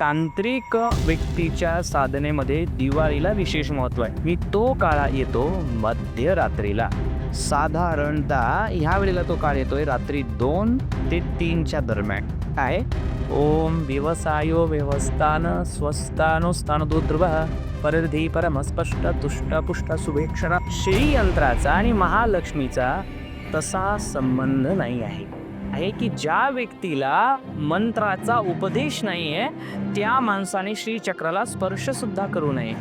तांत्रिक व्यक्तीच्या साधनेमध्ये दिवाळीला विशेष महत्त्व आहे. मी तो काळा येतो मध्यरात्रीला. साधारणतः ह्या वेळेला तो काळ येतोय रात्री दोन ते तीनच्या दरम्यान. काय? ओम व्यवसायो व्यवस्थान स्वस्तानो स्थान ध्रुव परधी परमस्पष्ट तुष्ट पुष्ट शुभेक्षरा श्रीयंत्राचा आणि महालक्ष्मीचा तसा संबंध नाही आहे. आहे की ज्या व्यक्तीला मंत्राचा उपदेश नाही आहे त्या माणसाने श्रीचक्राला स्पर्शसुद्धा करू नये.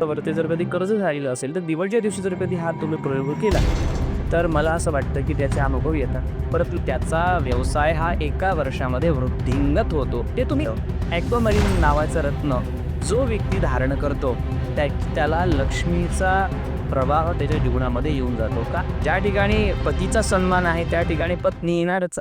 वरती जर कधी कर्ज झालेलं असेल तर दिवाळीच्या दिवशी जर कधी हा तुम्ही प्रयोग केला तर मला असं वाटतं की त्याचे अनुभव येतात. परंतु त्याचा व्यवसाय हा एका वर्षामध्ये वृद्धिंगत होतो. ते तुम्ही ॲक्वामरीन नावाचं रत्न जो व्यक्ती धारण करतो त्या त्याला लक्ष्मीचा प्रवाह त्याच्या जीवनामध्ये येऊन जातो का? ज्या ठिकाणी पतीचा सन्मान आहे त्या ठिकाणी पत्नी येणारच.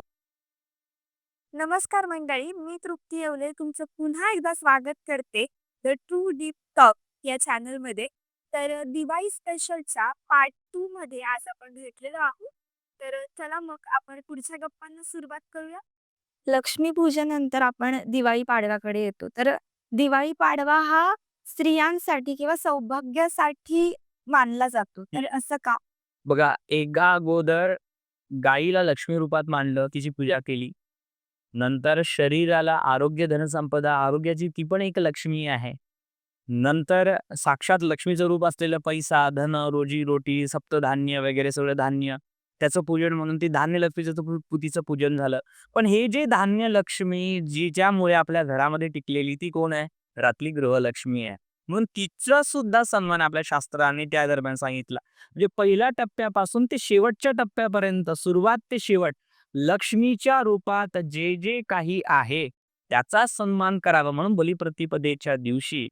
नमस्कार मंडळी मी तृप्ती येवले. तुमचं पुन्हा एकदा स्वागत करते द ट्रू डीप टॉक या चॅनलमध्ये. तर दिवाळी स्पेशलच्या पार्ट टू मध्ये आज आपण भेटलेलो आहोत. तर चला मग आपण पुढच्या गप्पांना सुरुवात करूया. लक्ष्मी पूजेनंतर आपण दिवाळी पाडव्याकडे येतो. तर दिवाळी पाडवा हा स्त्रियांसाठी किंवा सौभाग्यासाठी मानला जातो. तर असं का? बघा एका अगोदर गाईला लक्ष्मी रूपात मांडलं तिची पूजा केली. नंतर शरीराला आरोग्य धनसंपदा आरोग्याची ती पण एक लक्ष्मी आहे. नंतर साक्षात लक्ष्मीचं रूप असलेलं पैसा धन रोजी रोटी सप्तधान्य वगैरे सगळं धान्य त्याचं पूजन म्हणून ती धान्य लक्ष्मीचं पुतीचं तिचं पूजन झालं. पण हे जे धान्य लक्ष्मी जी ज्यामुळे आपल्या घरामध्ये टिकलेली ती कोण आहे? रात्री गृहलक्ष्मी आहे. म्हणून तिचा सुद्धा सन्मान आपल्या शास्त्राने त्या दरम्यान सांगितला. म्हणजे पहिल्या टप्प्यापासून ते शेवटच्या टप्प्यापर्यंत सुरुवात ते शेवट लक्ष्मीच्या रूपात जे जे काही आहे त्याचा सन्मान करावा म्हणून बलिप्रतिपदेच्या दिवशी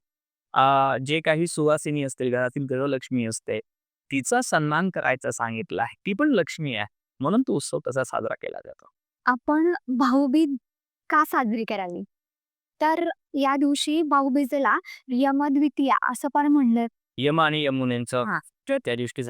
जे काही सुवासिनी असतील घरातील गृहलक्ष्मी असते तिचा सन्मान करायचा सांगितलं आहे. ती पण लक्ष्मी आहे. म्हणून तो उत्सव तसा साजरा केला जातो. आपण भाऊबीज का साजरी करावी? तर या दिवशी भाऊबीजेला यमद्वितीया असं पण म्हणलं. यम आणि यमुनेचं. त्या दिवशी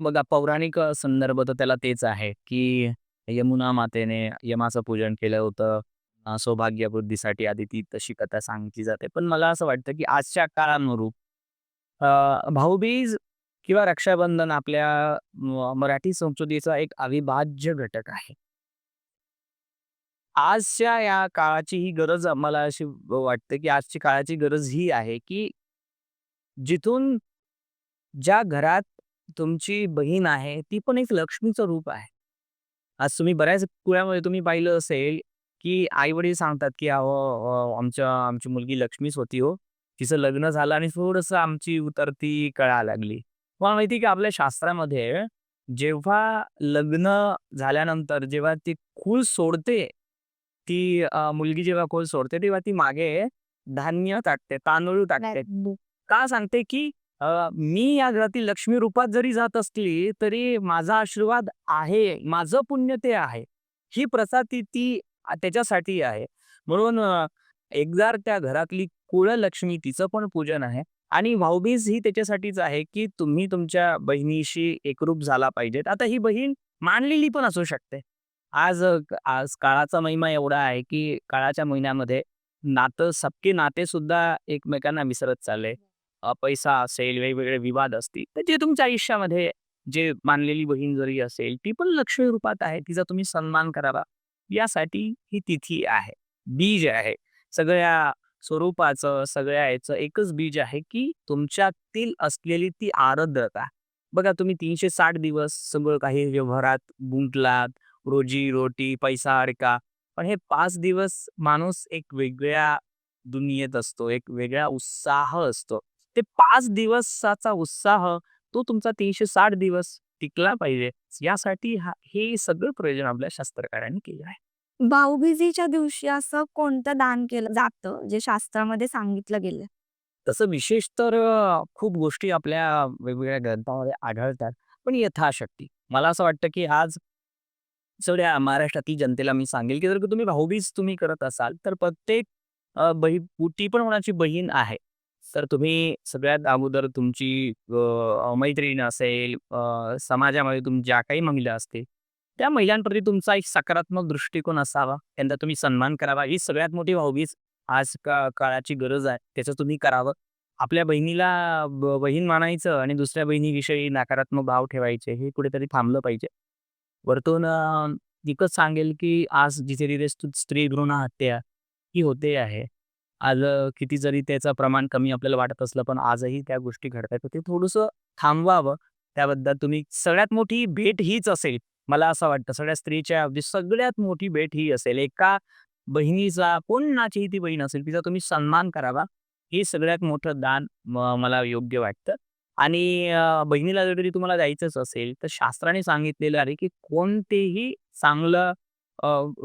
बघा पौराणिक संदर्भ तर त्याला तेच आहे की यमुना मातेने यमाचं पूजन केलं होतं अ, सौभाग्यवृद्धीसाठी आधी ती तशी कथा सांगितली जाते. पण मला असं वाटतं की आजच्या काळानुरूप अं भाऊबीज किंवा रक्षाबंधन आपल्या म- मराठी संस्कृतीचा एक अविभाज्य घटक आहे. आजच्या या काळाची ही गरज मला अशी वाटते की आजची काळाची गरज ही आहे की जिथून ज्या घरात तुमची बहीण आहे ती पण एक लक्ष्मीचं रूप आहे. आज तुम्ही बऱ्याच कुळामध्ये तुम्ही पाहिलं असेल की आई वडील सांगतात की अहो आमच्या आमची मुलगी लक्ष्मीच होती हो. तिचं लग्न झालं आणि थोडस आमची उतरती कळा लागली. मला माहिती की आपल्या शास्त्रामध्ये जेव्हा लग्न झाल्यानंतर जेव्हा ती खूल सोडते ती मुलगी जेव्हा खोल सोडते तेव्हा ती मागे धान्य टाकते तांदूळ टाकते. का सांगते की मी या घरातील लक्ष्मी रूपात जरी जात असली तरी माझा आशीर्वाद आहे माझं पुण्य ते आहे. ही प्रथा ती ती त्याच्यासाठी आहे. म्हणून एकदार एकदा त्या घरातली कुळ लक्ष्मी तिचं पण पूजन आहे. आणि भाऊबीज ही त्याच्यासाठीच आहे की तुम्ही तुमच्या बहिणीशी एकरूप झाला पाहिजेत. आता ही बहीण मानलेली पण असू शकते. आज आज काळाचा महिमा एवढा आहे की काळाच्या महिन्यामध्ये नातं सबके नाते सुद्धा एकमेकांना विसरत चालले. पैसा असेल वेगवेगळे विवाद असतील तर जे तुमच्या आयुष्यामध्ये जे मानलेली बहीण जरी असेल ती पण लक्ष्मी रूपात आहे तिचा तुम्ही सन्मान करावा यासाठी ही तिथी आहे. बीज आहे. सगळ्या स्वरूपाचं सगळ्या याचं एकच बीज आहे की तुमच्यातील असलेली ती आरद्रता. बघा तुम्ही तीनशे साठ दिवस सगळं काही व्यवहारात गुंतलात रोजी रोटी पैसा अडका पण हे पाच दिवस माणूस एक वेगळ्या दुनियेत असतो एक वेगळा उत्साह असतो. ते पाच दिवसाचा उत्साह तो तुमचा तीनशे साठ दिवस टिकला पाहिजे. यासाठी हा सगळं प्रयोजन आपल्या शास्त्रकारांनी केलं आहे. भाऊबीजेच्या दिवशी असं कोणतं दान केलं जातं जे शास्त्रामध्ये सांगितलं गेलं तसं विशेष तर खूप गोष्टी आपल्या वेगवेगळ्या ग्रंथामध्ये आढळतात पण यथाशक्ती. मला असं वाटतं की आज सगळ्या महाराष्ट्रातील जनतेला मी सांगेल की जर का तुम्ही भाऊबीज तुम्ही करत असाल तर प्रत्येक बही ती पण कोणाची बहीण आहे. तर तुम्ही सगळ्यात अगोदर तुमची अ, मैत्रीण असेल अ, समाजामध्ये तुम्ही ज्या काही महिला असतील त्या महिलांप्रती तुमचा एक सकारात्मक दृष्टिकोन असावा. त्यांचा तुम्ही सन्मान करावा. ही सगळ्यात मोठी भाऊबीज आज का काळाची गरज आहे. त्याचं तुम्ही करावं. आपल्या बहिणीला ब- बहीण मानायचं आणि दुसऱ्या बहिणीविषयी नकारात्मक भाव ठेवायचे हे कुठेतरी थांबलं पाहिजे. वरतून इकच एकच सांगेल की आज जिथे तिथे स्त्री भ्रूण हत्या ही होते आहे. आज किती जरी त्याचं प्रमाण कमी आपल्याला वाटत असलं पण आजही त्या गोष्टी घडतात तर ते थोडंसं थांबवावं. त्याबद्दल तुम्ही सगळ्यात मोठी भेट हीच असेल. मला असं वाटतं सगळ्या स्त्रीच्या अगदी सगळ्यात मोठी भेट ही असेल. एका बहिणीचा कोणाचीही ती बहीण असेल तिचा तुम्ही सन्मान करावा. हे सगळ्यात मोठं दान मला योग्य वाटतं. आणि बहिणीला बहिणीला तरी तुम्हाला द्यायचंच असेल तर शास्त्राने सांगितलेलं आहे की कोणतेही चांगलं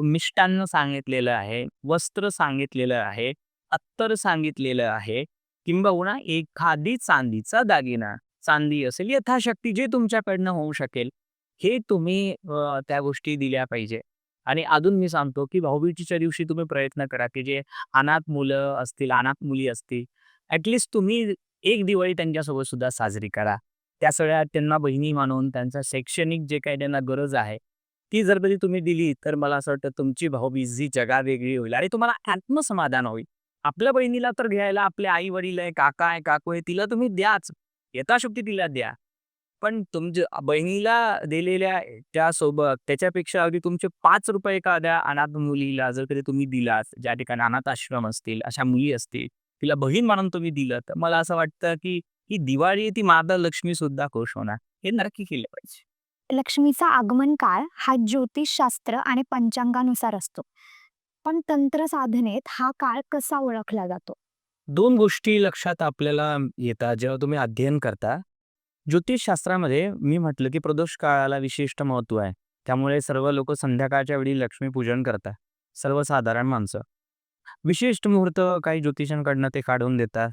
मिष्टान्न सांगितलेलं आहे वस्त्र सांगितलेलं आहे अत्तर सांगितलेलं आहे किंबहुना एखादी चांदीचा दागिना चांदी असेल यथाशक्ती जे तुमच्याकडनं होऊ शकेल हे तुम्ही त्या गोष्टी दिल्या पाहिजे. आणि अजून मी सांगतो की भाऊबीजीच्या दिवशी तुम्ही प्रयत्न करा की जे अनाथ मुलं असतील अनाथ मुली असतील ऍटलिस्ट तुम्ही एक दिवाळी त्यांच्यासोबत सुद्धा साजरी करा. त्या सगळ्या त्यांना बहिणी मानून त्यांचा शैक्षणिक जे काही त्यांना गरज आहे ती जर कधी तुम्ही दिली तर मला असं वाटतं तुमची भाऊबीजी जगा वेगळी होईल आणि तुम्हाला आत्मसमाधान होईल. आपल्या बहिणीला तर घ्यायला आपले आई वडील आहे काका आहे काकू आहे तिला तुम्ही द्याच. यथाशक्ती तिला द्या. पण तुमच्या बहिणीला दिलेल्या त्यासोबत त्याच्यापेक्षा अगदी तुमचे पाच रुपये एखाद्या अनाथ मुलीला जर कधी तुम्ही दिलात ज्या ठिकाणी अनाथ आश्रम असतील अशा मुली असतील तिला बहीण म्हणून तुम्ही दिलं तर मला असं वाटतं की ही दिवाळी ती माता लक्ष्मी सुद्धा खुश होणार. हे नक्की केलं पाहिजे. लक्ष्मीचा आगमन काळ हा ज्योतिषशास्त्र आणि पंचांगानुसार असतो. पण तंत्र साधनेत हा काळ कसा ओळखला जातो? दोन गोष्टी लक्षात आपल्याला येतात जेव्हा तुम्ही अध्ययन करता. ज्योतिषशास्त्रामध्ये मी म्हटलं की प्रदोष काळाला विशिष्ट महत्त्व आहे. त्यामुळे सर्व लोक संध्याकाळच्या वेळी लक्ष्मीपूजन करतात. सर्वसाधारण माणसं. विशिष्ट मुहूर्त काही ज्योतिषांकडनं ते काढून देतात.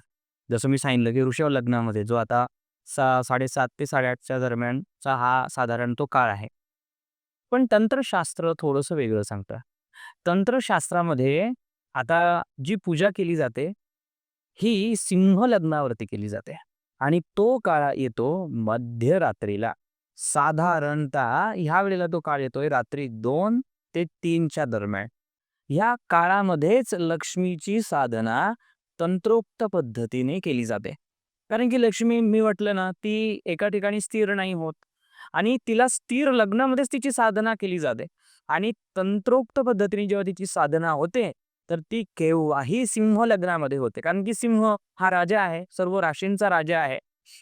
जसं मी सांगितलं की ऋषभ लग्नामध्ये जो आता सा साडेसात ते साडेआठच्या दरम्यानचा हा साधारण तो काळ आहे. पण तंत्रशास्त्र थोडंसं वेगळं सांगतं. तंत्रशास्त्रामध्ये आता जी पूजा केली जाते ही सिंह लग्नावरती केली जाते. आणि तो काळ येतो मध्यरात्रीला. साधारणतः ह्या वेळेला तो काळ येतोय रात्री दोन ते तीनच्या दरम्यान. ह्या काळामध्येच लक्ष्मीची साधना तंत्रोक्त पद्धतीने केली जाते. कारण की लक्ष्मी मी म्हटलं ना ती एका ठिकाणी स्थिर नाही होत. आणि तिला स्थिर लग्नामध्येच तिची साधना केली जाते. आणि तंत्रोक्त पद्धतीने जेव्हा तिची साधना होते तर ती केव्हाही सिंह लग्नामध्ये होते. कारण की सिंह हा राजा आहे सर्व राशींचा राजा आहे.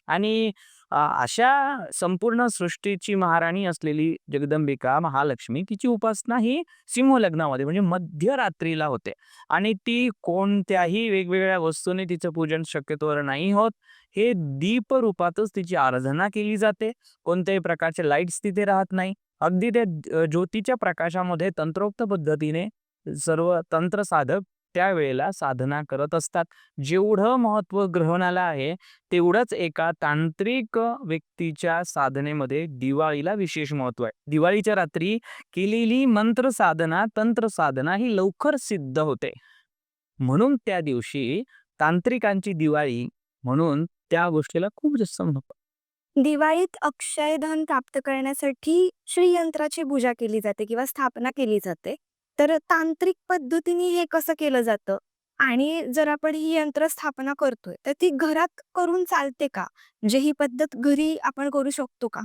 आणि अशा संपूर्ण सृष्टीची महाराणी असलेली जगदंबिका महालक्ष्मी तिची उपासना ही सिंह लग्नामध्ये म्हणजे मध्यरात्रीला होते. आणि ती कोणत्याही वेगवेगळ्या वस्तूने तिचं पूजन शक्यतोवर नाही होत. हे दीप रूपातच तिची आराधना केली जाते. कोणत्याही प्रकारचे लाईट्स तिथे राहत नाही. अगदी ते ज्योतीच्या प्रकाशामध्ये तंत्रोक्त पद्धतीने सर्व तंत्र साधक त्यावेळेला साधना करत असतात. जेवढं महत्त्व ग्रहणाला आहे तेवढंच एका तांत्रिक व्यक्तीच्या साधनेमध्ये दिवाळीला विशेष महत्त्व आहे. दिवाळीच्या रात्री केलेली मंत्र साधना तंत्र साधना ही लवकर सिद्ध होते. म्हणून त्या दिवशी तांत्रिकांची दिवाळी म्हणून त्या गोष्टीला खूप जास्त महत्त्व दिवाळीत अक्षयधन प्राप्त करण्यासाठी श्रीयंत्राची पूजा केली जाते किंवा स्थापना केली जाते. तर तांत्रिक पद्धतीने हे कसं केलं जातं? आणि जर आपण ही यंत्र स्थापना करतोय तर ती घरात करून चालते का? म्हणजे ही पद्धत घरी आपण करू शकतो का?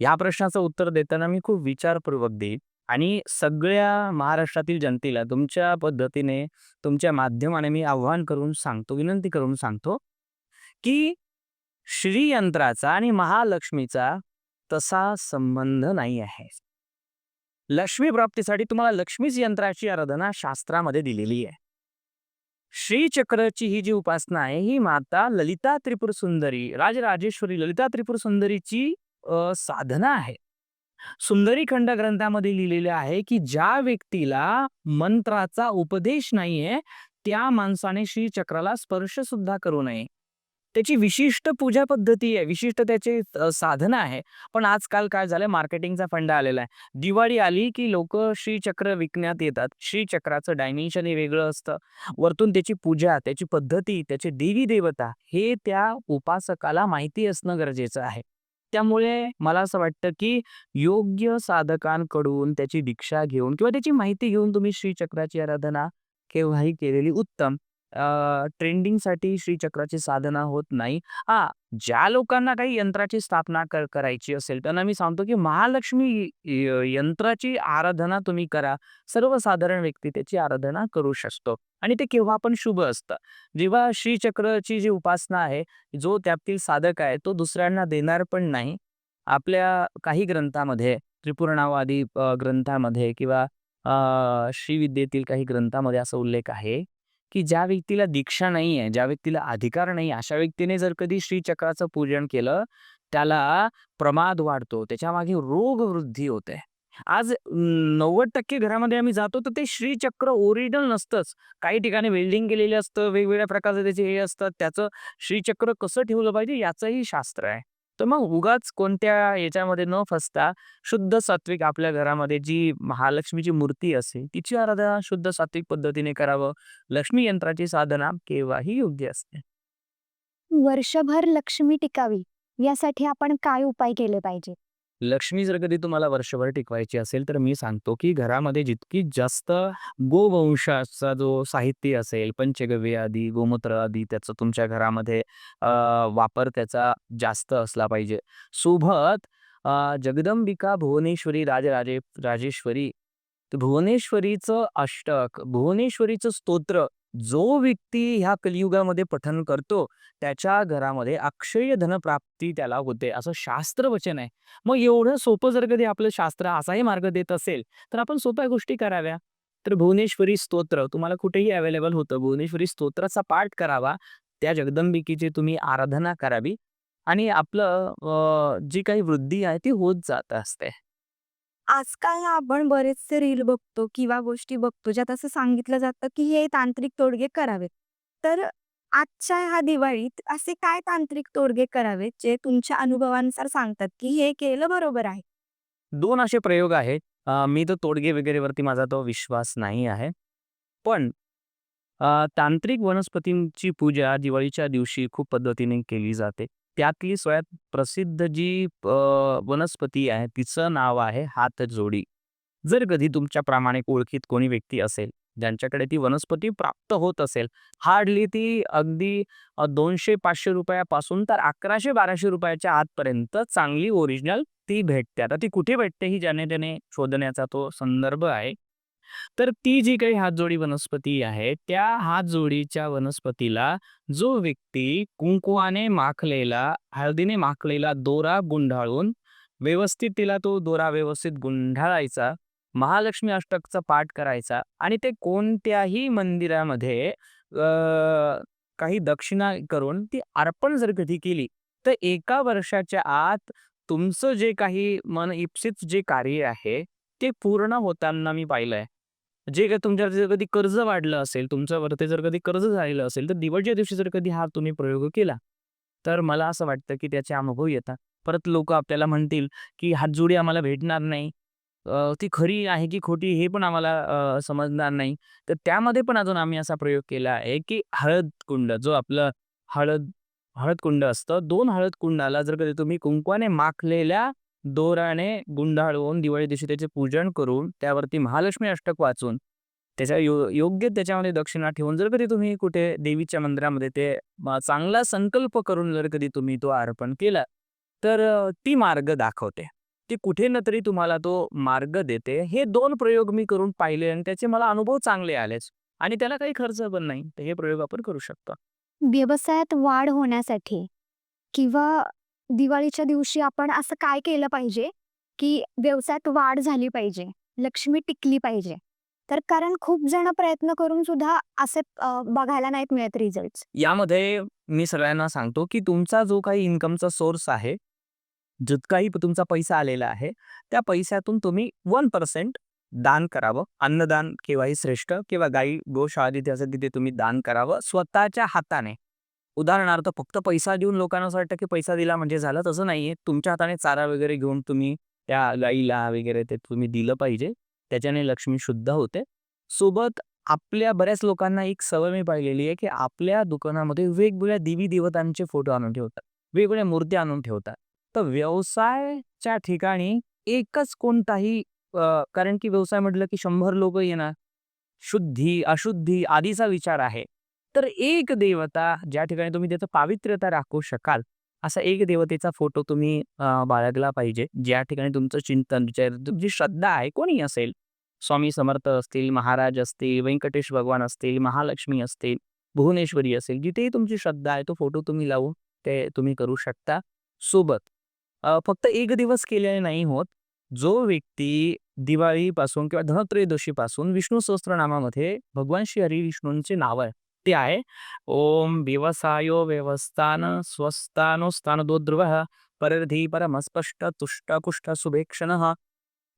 या प्रश्नाचं उत्तर देताना मी खूप विचारपूर्वक देईन. आणि सगळ्या महाराष्ट्रातील जनतेला तुमच्या पद्धतीने तुमच्या माध्यमाने मी आव्हान करून सांगतो विनंती करून सांगतो की श्रीयंत्राचा आणि महालक्ष्मीचा तसा संबंध नाही आहे. लक्ष्मी प्राप्तीसाठी तुम्हाला लक्ष्मीच यंत्राची आराधना शास्त्रामध्ये दिलेली आहे. श्रीचक्रची ही जी उपासना आहे ही माता ललिता त्रिपुर सुंदरी राजराजेश्वरी ललिता त्रिपुर सुंदरीची साधना आहे. सुंदरी खंड ग्रंथामध्ये लिहिलेले आहे की ज्या व्यक्तीला मंत्राचा उपदेश नाहीये त्या माणसाने श्रीचक्राला स्पर्श सुद्धा करू नये. त्याची विशिष्ट पूजा पद्धती आहे विशिष्ट त्याचे साधनं आहे. पण आजकाल काय झालंय मार्केटिंगचा फंडा आलेला आहे. दिवाळी आली की लोक श्रीचक्र विकण्यात येतात. श्रीचक्राचं डायमेन्शन हे वेगळं असतं. वरतून त्याची पूजा त्याची पद्धती त्याचे देवी देवता हे त्या उपासकाला माहिती असणं गरजेचं आहे. त्यामुळे मला असं वाटतं की योग्य साधकांकडून त्याची दीक्षा घेऊन किंवा त्याची माहिती घेऊन तुम्ही श्रीचक्राची आराधना केव्हाही केलेली उत्तम. ट्रेंडिंगसाठी श्रीचक्राची साधना होत नाही. हा ज्या लोकांना काही यंत्राची स्थापना कर करायची असेल त्यांना मी सांगतो की महालक्ष्मी यंत्राची आराधना तुम्ही करा. सर्वसाधारण व्यक्ती त्याची आराधना करू शकतो आणि ते केव्हा पण शुभ असतं. जेव्हा श्रीचक्राची जी उपासना आहे, जो त्यातील साधक आहे तो दुसऱ्यांना देणार पण नाही. आपल्या काही ग्रंथामध्ये त्रिपुराणावादी ग्रंथामध्ये किंवा श्रीविद्येतील काही ग्रंथामध्ये असा उल्लेख आहे की ज्या व्यक्तीला दीक्षा नाहीये, ज्या व्यक्तीला अधिकार नाही, अशा व्यक्तीने जर कधी श्रीचक्राचं पूजन केलं, त्याला प्रमाद वाढतो. त्याच्यामागे रोगवृद्धी होते. आज 90% घरामध्ये आम्ही जातो तर ते श्रीचक्र ओरिजिनल नसतंच. काही ठिकाणी वेल्डिंग केलेलं असतं, वेगवेगळ्या प्रकारचे त्याचे हे असतात. त्याचं श्रीचक्र कसं ठेवलं पाहिजे याचंही शास्त्र आहे. तर मग उगाच कोणत्या याच्यामध्ये न फसता शुद्ध सात्विक आपल्या घरामध्ये जी महालक्ष्मीची मूर्ती असते तिची आराधना शुद्ध सात्विक पद्धतीने करावं. लक्ष्मी यंत्राची साधना केव्हाही योग्य असते. वर्षभर लक्ष्मी टिकावी यासाठी आपण काय उपाय केले पाहिजे? लक्ष्मी जर कधी तुम्हाला वर्षभर टिकवायची असेल, तर मी सांगतो की घरामध्ये जितकी जास्त गोवंशाचा जो साहित्य असेल, पंचगव्य आदी, गोमूत्र आदी त्याचं तुमच्या घरामध्ये वापर त्याचा जास्त असला पाहिजे. सोबत जगदंबिका, भुवनेश्वरी, राजराजे राजेश्वरी, भुवनेश्वरीचं अष्टक, भुवनेश्वरीचं स्तोत्र जो व्यक्ती ह्या कलियुगामध्ये पठन करतो, त्याच्या घरामध्ये अक्षय धनप्राप्ती त्याला होते, असं शास्त्र वचन आहे. मग एवढं सोपं जर कधी आपलं शास्त्र असाही मार्ग देत असेल, तर आपण सोप्या गोष्टी कराव्या. तर भुवनेश्वरी स्तोत्र तुम्हाला कुठेही अवेलेबल होतं. भुवनेश्वरी स्तोत्राचा पाठ करावा. त्या जगदंबिकेची तुम्ही आराधना करावी आणि आपलं जी काही वृद्धी आहे ती होत जात असते. आजकाल आपण बरेचसे रील बघतो किंवा गोष्टी बघतो ज्यात असं सांगितलं जातं की हे तांत्रिक तोडगे करावेत. तर आजच्या ह्या दिवाळीत असे काय तांत्रिक तोडगे करावेत जे तुमच्या अनुभवानुसार सांगतात की हे केलं बरोबर आहे? दोन असे प्रयोग आहेत. अ, मी तर तोडगे वगैरेवरती माझा तो विश्वास नाही आहे. पण अ, तांत्रिक वनस्पतींची पूजा दिवाळीच्या दिवशी खूप पद्धतीने केली जाते. त्यातली सगळ्यात प्रसिद्ध जी वनस्पती आहे तिचं नाव आहे हातजोडी. जर कधी तुमच्या प्रामाणिक ओळखीत कोणी व्यक्ती असेल, ज्यांच्याकडे ती वनस्पती प्राप्त होत असेल, हार्डली ती अगदी दोनशे पाचशे रुपयापासून तर अकराशे बाराशे रुपयाच्या आतपर्यंत चांगली ओरिजिनल ती भेटते. आता ती कुठे भेटते ही ज्याने-त्याने शोधण्याचा तो संदर्भ आहे. तर ती जी काही हातजोडी वनस्पती आहे, त्या हातजोडीच्या वनस्पतीला जो व्यक्ती कुंकुवाने माखलेला, हळदीने माखलेला दोरा गुंडाळून व्यवस्थित तिला तो दोरा व्यवस्थित गुंडाळायचा, महालक्ष्मी अष्टकचा पाठ करायचा आणि ते कोणत्याही मंदिरामध्ये काही दक्षिणा करून ती अर्पण जर कधी केली, तर एका वर्षाच्या आत तुमचं जे काही मन इप्सित जे कार्य आहे, ते पूर्ण होताना मी पाहिलंय. जे काही तुमच्यावर जर कधी कर्ज वाढलं असेल, तुमच्यावरती जर कधी कर्ज झालेलं असेल, तर दिवाळीच्या दिवशी जर कधी हा तुम्ही प्रयोग केला, तर मला असं वाटतं की त्याचे अनुभव येतात. परत लोक आपल्याला म्हणतील की हातजोडी आम्हाला भेटणार नाही. ती खरी आहे की खोटी हे पण आम्हाला समजणार नाही. तर त्यामध्ये पण अजून आम्ही असा प्रयोग केला आहे की हळद कुंड जो आपलं हळद हळद कुंड असतं, दोन हळद कुंडाला जर कधी तुम्ही कुंकवाने माखलेल्या दोराने गुंडाळून दिवाळी दिवशी त्याचे पूजन करून, त्यावरती महालक्ष्मी अष्टक वाचून, त्याच्या यो योग्य त्याच्यामध्ये दक्षिणा ठेवून जर कधी तुम्ही कुठे देवीच्या मंदिरामध्ये ते चांगला संकल्प करून जर कधी तुम्ही तो अर्पण केला, तर ती मार्ग दाखवते. ती कुठे न तरी तुम्हाला तो मार्ग देते. हे दोन प्रयोग मी करून पाहिले आणि त्याचे मला अनुभव चांगले आलेच आणि त्याला काही खर्च पण नाही. तर हे प्रयोग आपण करू शकतो. व्यवसायात वाढ होण्यासाठी किंवा दिवाळीच्या दिवशी आपण असं काय केलं पाहिजे, की व्यवसायात वाढ झाली पाहिजे, लक्ष्मी टिकली पाहिजे? तर कारण खूप जण प्रयत्न करून सुद्धा असे बघायला नाहीत मिळत रिझल्ट यामध्ये मी सगळ्यांना सांगतो की तुमचा जो काही इन्कमचा सोर्स आहे, जितकाही तुमचा पैसा आलेला आहे, त्या पैशातून तुम्ही वन पर्सेंट दान करावं. अन्नदान केव्हाही श्रेष्ठ किंवा गाई गोशाळा जिथे असेल तिथे तुम्ही दान करावं स्वतःच्या हाताने. उदाहरणार्थ फक्त पैसा देऊन लोकांना असं वाटतं की पैसा दिला म्हणजे झालं, तसं नाहीये. तुमच्या हाताने चारा वगैरे घेऊन तुम्ही त्या गाईला वगैरे ते तुम्ही दिलं पाहिजे. त्याच्याने लक्ष्मी शुद्ध होते. सोबत आपल्या बऱ्याच लोकांना एक सवय मी पाहिलेली आहे, की आपल्या दुकानामध्ये वेगवेगळ्या देवी-देवतांचे फोटो आणून ठेवतात. वेगवेगळ्या मूर्त्या आणून ठेवतात. तर व्यवसायाच्या ठिकाणी एकच कोणताही कारण की व्यवसाय म्हटलं की शंभर लोक येणार शुद्धी अशुद्धी आदीचा विचार आहे तर एक देवता ज्या ठिकाणी तुम्ही त्याचं पावित्र्यता राखू शकाल असा एक देवतेचा फोटो तुम्ही बाळगला पाहिजे. ज्या ठिकाणी तुमचं चिंतन विचार तुमची श्रद्धा आहे कोणी असेल स्वामी समर्थ असतील महाराज असतील व्यंकटेश भगवान असतील महालक्ष्मी असतील भुवनेश्वरी असेल जिथेही तुमची श्रद्धा आहे तो फोटो तुम्ही लावून ते तुम्ही करू शकता. सोबत फक्त एक दिवस केल्याने नाही होत. जो व्यक्ती दिवाळीपासून किंवा धनत्रयोदशीपासून विष्णू सहस्त्रनामामध्ये भगवान श्री हरी विष्णूंचे नाव आहे ते आहे. ओम व्यवसायो व्यवस्थान स्वस्थानो स्थानदोद्रुव परधी परमस्पष्ट तुष्ट कुष्ठ सुभेक्षण।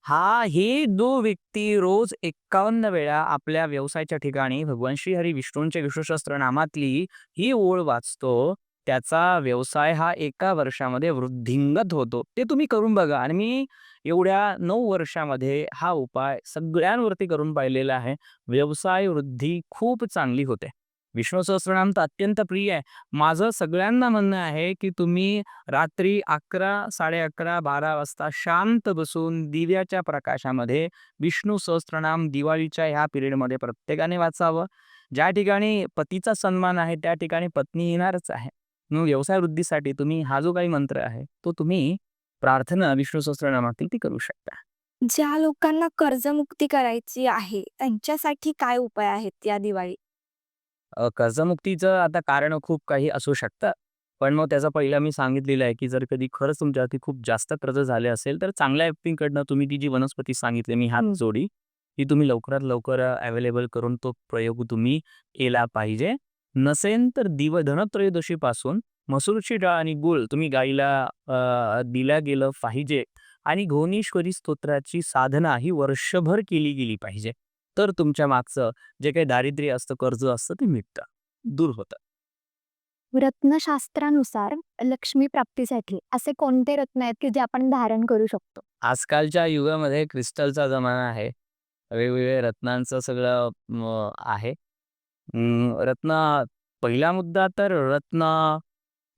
हा ही दो व्यक्ती रोज एक्कावन्न वेळा आपल्या व्यवसायाच्या ठिकाणी भगवान श्री हरी विष्णूंच्या विश्वशस्त्र नामातली ही ओळ वाचतो. त्याचा व्यवसाय हा एका वर्षामध्ये वृद्धिंगत होतो. ते तुम्ही करून बघा. आणि मी एवढ्या नऊ वर्षामध्ये हा उपाय सगळ्यांवरती करून पाहिलेला आहे. व्यवसाय वृद्धी खूप चांगली होते. विष्णू सहस्रनाम तर अत्यंत प्रिय आहे. माझं सगळ्यांना म्हणणं आहे की तुम्ही रात्री अकरा साडे अकरा बारा वाजता शांत बसून दिव्याच्या प्रकाशामध्ये विष्णू सहस्रनाम दिवाळीच्या ह्या पिरियडमध्ये प्रत्येकाने वाचावं. ज्या ठिकाणी पतीचा सन्मान आहे त्या ठिकाणी पत्नी येणारच आहे. मग व्यवसाय वृद्धीसाठी तुम्ही हा जो काही मंत्र आहे तो तुम्ही प्रार्थना विष्णू सहस्रनामातील ती करू शकता. ज्या लोकांना कर्जमुक्ती करायची आहे त्यांच्यासाठी काय उपाय आहेत या दिवाळी? अ, कर्जमुक्तीचं आता कारण खूप काही असू शकतं. पण मग त्याचा पहिला मी सांगितलेलं आहे की जर कधी खरंच तुमच्यावरती खूप जास्त कर्ज झाले असेल तर चांगल्या व्यक्तींकडनं तुम्ही ती जी वनस्पती सांगितली मी हात हं. जोडी ती तुम्ही लवकरात लवकर अवेलेबल करून तो प्रयोग तुम्ही केला पाहिजे. नसेल तर दिव धनत्रयोदशीपासून मसूरची डाळ आणि गुळ तुम्ही गाईला अ, दिल्या गेलं पाहिजे. आणि घोनीश्वरी स्तोत्राची साधना ही वर्षभर केली गेली पाहिजे. तर तुमच्या मागचं जे काही दारिद्र्य असतं कर्ज असतं ते मिटतं दूर होतं. रत्नशास्त्रानुसार लक्ष्मी प्राप्तीसाठी असे कोणते रत्न आहेत की जे आपण धारण करू शकतो? आजकालच्या युगामध्ये क्रिस्टलचा जमाना आहे. वेगवेगळे रत्नांचं सगळं म, आहे. अं, रत्न पहिला मुद्दा तर रत्न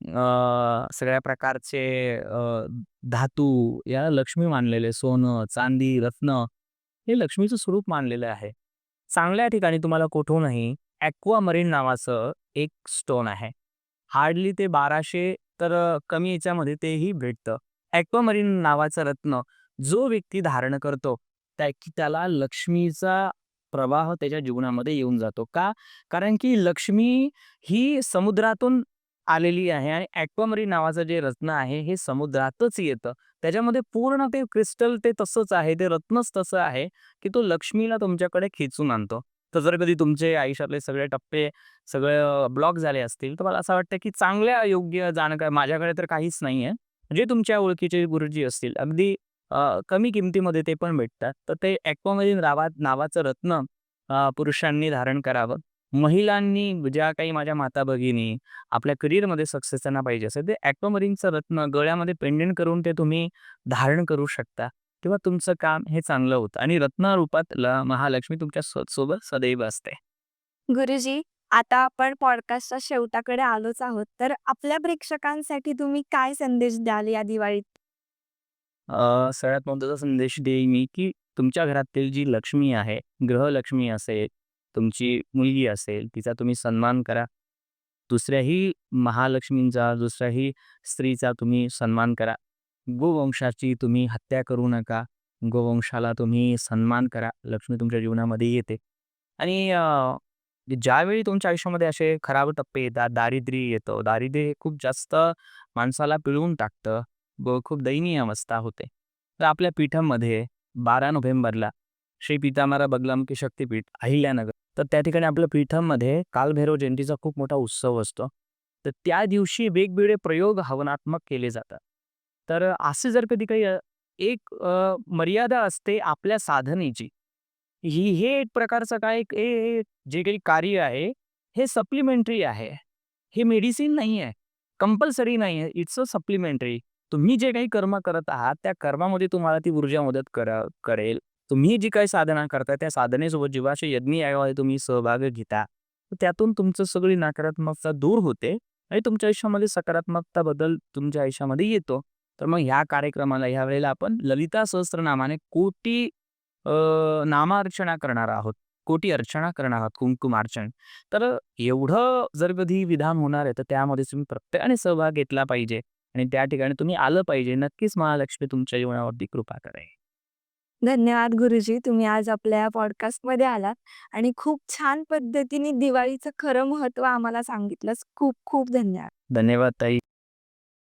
अं, सगळ्या प्रकारचे अं, धातू या लक्ष्मी मानलेले सोनं चांदी रत्न हे लक्ष्मीचं स्वरूप मानलेलं आहे. चांगल्या ठिकाणी तुम्हाला कुठूनही ॲक्वामरीन नावाचं एक स्टोन आहे. हार्डली ते बाराशे तर कमी याच्यामध्ये तेही भेटतं. ॲक्वामरीन नावाचं रत्न जो व्यक्ती धारण करतो त्या की त्याला लक्ष्मीचा प्रवाह त्याच्या जीवनामध्ये येऊन जातो. का? कारण की लक्ष्मी ही समुद्रातून आलेली आहे आणि ॲक्वामरी नावाचं जे रत्न आहे हे समुद्रातच येतं. त्याच्यामध्ये पूर्ण ते क्रिस्टल ते तसंच आहे ते रत्नच तसं आहे की तो लक्ष्मीला तुमच्याकडे खेचून आणतो. तर जर कधी तुमचे आयुष्यातले सगळे टप्पे सगळे ब्लॉक झाले असतील तर मला असं वाटतं की चांगल्या योग्य जाणकार माझ्याकडे तर काहीच नाही आहे जे तुमच्या ओळखीचे गुरुजी असतील अगदी कमी किमतीमध्ये ते पण भेटतात. तर ते ॲक्वामरीन नावा नावाचं रत्न पुरुषांनी धारण करावं. महिलांनी ज्या काही माझ्या माता भगिनी आपल्या करिअरमध्ये सक्सेस त्यांना पाहिजे असेल ते ॲक्वामरीनचं रत्न गळ्यामध्ये पेंडेंट करून ते तुम्ही धारण करू शकता. तेव्हा तुमचं काम हे चांगलं होतं. आणि रत्न रूपात ल- महालक्ष्मी तुमच्यासोबत सदैव असते. गुरुजी आता आपण पॉडकास्टच्या शेवटाकडे आलोच आहोत. तर आपल्या प्रेक्षकांसाठी तुम्ही काय संदेश द्याल या दिवाळीत? सगळ्यात महत्त्वाचा संदेश देईन मी की तुमच्या घरातील जी लक्ष्मी आहे ग्रहलक्ष्मी असेल तुमची मुलगी असेल तिचा तुम्ही सन्मान करा. दुसऱ्याही महालक्ष्मींचा दुसऱ्याही स्त्रीचा तुम्ही सन्मान करा. गोवंशाची तुम्ही हत्या करू नका. गोवंशाला तुम्ही सन्मान करा. लक्ष्मी तुमच्या जीवनामध्ये येते. आणि ज्यावेळी तुमच्या आयुष्यामध्ये असे खराब टप्पे येतात दारिद्र्य येतं दारिद्र्य हे खूप जास्त माणसाला पिळून टाकतं व खूप दयनीय अवस्था होते. तर आपल्या पीठामध्ये बारा नोव्हेंबरला श्री पितामारा बगलाम की शक्तीपीठ अहिल्यानगर तर त्या ठिकाणी आपल्या पीठामध्ये कालभैरव जयंतीचा खूप मोठा उत्सव असतो. तर त्या दिवशी वेगवेगळे प्रयोग हवनात्मक केले जातात. तर असे जर कधी काही एक मर्यादा असते आपल्या साधनेची ही हे एक प्रकारचं काय जे काही कार्य आहे हे सप्लिमेंटरी आहे. हे मेडिसिन नाही आहे. कंपल्सरी नाही आहे. It's a supplementary. तुम्ही जे काही कर्म करत आहात त्या कर्मामध्ये तुम्हाला ती ऊर्जा मदत करा करेल. तुम्ही जी काही साधना करताय त्या साधनेसोबत जीवाशी यज्ञ यागामध्ये तुम्ही सहभाग घेता त्यातून तुमचं सगळी नकारात्मकता दूर होते आणि तुमच्या आयुष्यामध्ये सकारात्मकता बदल तुमच्या आयुष्यामध्ये येतो तर मग ह्या कार्यक्रमाला ह्या वेळेला आपण ललिता सहस्त्रनामाने कोटी नामार्चना करणार आहोत. कोटी अर्चना करणार आहोत, कुंकुमार्चन. तर एवढं जर कधी विधान होणार आहे, तर त्यामध्ये तुम्ही प्रत्येकाने सहभाग घेतला पाहिजे आणि त्या ठिकाणी तुम्ही आलं पाहिजे. नक्कीच महालक्ष्मी तुमच्या जीवनावरती कृपा करेल. धन्यवाद गुरुजी. तुम्ही आज आपल्या या पॉडकास्टमध्ये आलात आणि खूप छान पद्धतीने दिवाळीचं खरं महत्त्व आम्हाला सांगितलंस. खूप खूप धन्यवाद. धन्यवाद ताई.